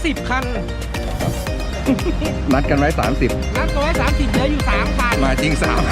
30 คันนัดกันไว้ 30 นัดร้อยสามสิบเหลืออยู่สามคัน มาจริงสาม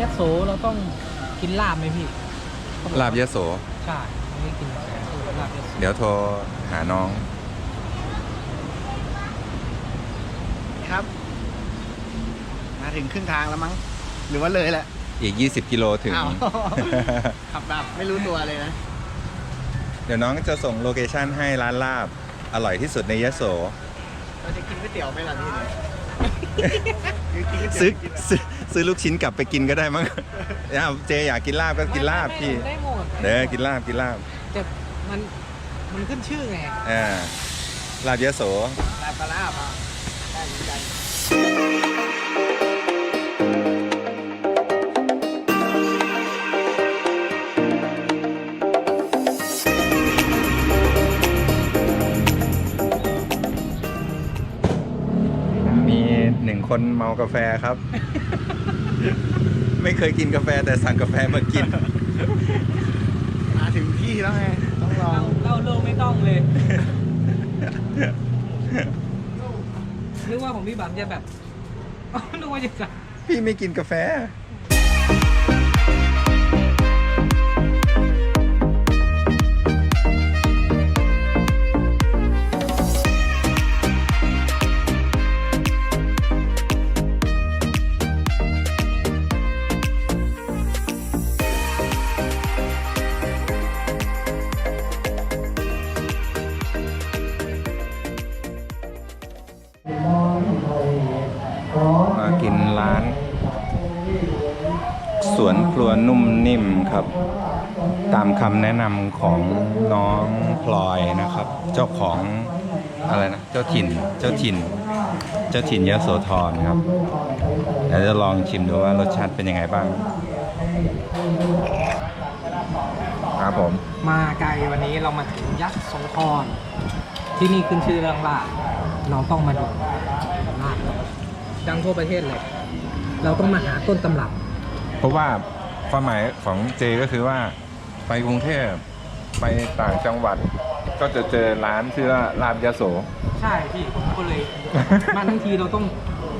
ยะโสเราต้องกินลาบไหมพี่ลาบยะโสใช่ไม่ได้กินกาแฟคือลาบยะโสเดี๋ยวโทรหาน้อง ครับ มาถึงครึ่งทางแล้วมั้ง หรือว่าเลยแหละ อีก 20 กิโลถึง อ้าว ขับแบบไม่รู้ตัวเลยนะ เดี๋ยวน้องจะส่งโลเคชั่นให้ร้านลาบ อร่อยที่สุดในยะโส เราจะกินก๋วยเตี๋ยวไหมล่ะพี่เนี่ยกินก๋วยเตี๋ยว ซื้อกินอะซื้อซื้อลูกชิ้นกลับไปกินก็ได้มั้งเอาเจอยากกินลาบก็กินลาบพี่ได้หมดเด้อกินลาบกินลาบแต่มันมันขึ้นชื่อไงอ่าลาบยะโสลาบปลาลาบอะได้เหมือนกัน คนเมากาแฟครับ ไม่เคยกินกาแฟแต่สั่งกาแฟมากิน มาถึงที่แล้วไง ต้องลอเล่างเล่าเรื่องไม่ต้องเลย นึกว่าของพี่บัมจะแบบนึกว่าจะสั่ง พี่ไม่กินกาแฟ สวนครัวนุ่มนิ่มครับ ตามคำแนะนำของน้องพลอยนะครับ เจ้าของอะไรนะเจ้าถิ่นเจ้าถิ่น เจ้าถิ่นยโสธรครับเดี๋ยวจะลองชิมดูว่ารสชาติเป็นยังไงบ้าง ครับผม มาไกลวันนี้เรามาถึงยักษ์โสธรที่นี่ขึ้นชื่อเรื่องลาบเราต้องมาดูลาบดังทั่วประเทศเลย เราต้องมาหาต้นตำรับ เพราะว่า ความหมายของเจก็คือว่าไปกรุงเทพไปต่างจังหวัด ก็จะเจอร้านชื่อว่าลาบยโส ใช่พี่ผมก็เลย มาทั้งทีเราต้อง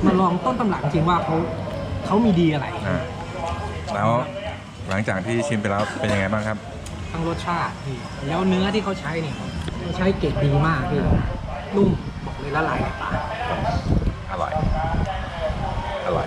มาลองต้นตำรับจริงว่าเขาเขามีดีอะไร อ่าแล้วหลังจากที่ชิมไปแล้วเป็นยังไงบ้างครับ ทั้งรสชาติพี่แล้วเนื้อที่เขาใช้นี่เขาใช้เกรดดีมากพี่นุ่มบอกเลยละลายในปากอร่อย อร่อย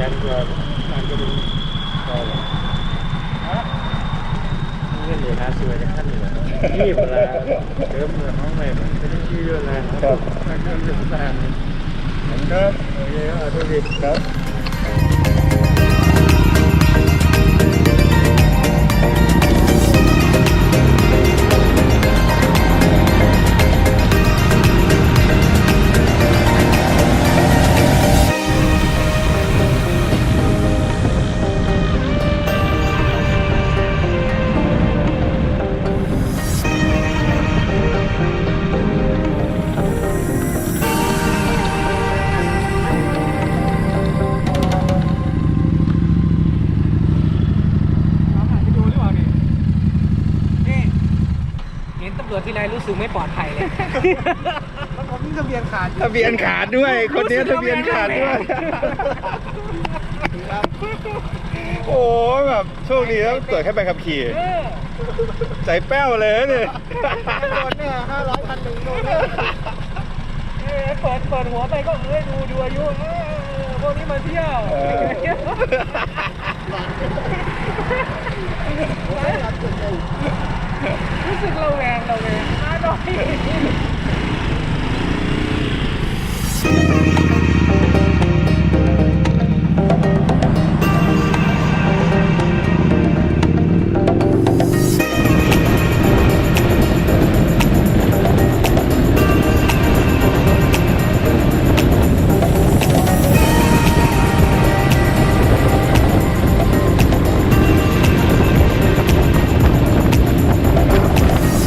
ที่ต้องแจกก่อนมันจะเป็นพอเลยเงินเดือค่าสวยจากท่านเหลือยี่สิบแล้วเดิมเหมือนห้องใหม่ได้ชื่ออะไรครับนั่นก็เป็นแฟนครับโอเคครับทุกทีครับ ตำรวจที่ไรรู้สึกไม่ปลอดภัยเลยผมทะเบียนขาดอยู่ทะเบียนขาดด้วย คนนี้ทะเบียนขาดด้วย โอ้ยแบบโชคดีแล้วตรวจแค่ใบขับขี่เออใจแป้วเลยนะเนี่ยโดนเนี่ยห้าร้อยพันหนึ่งโดนเออเปิดเปิดหัวไปก็เอ้ยดูดูอายุเออพวกนี้มาเที่ยวเออรู้สึกเรา แวง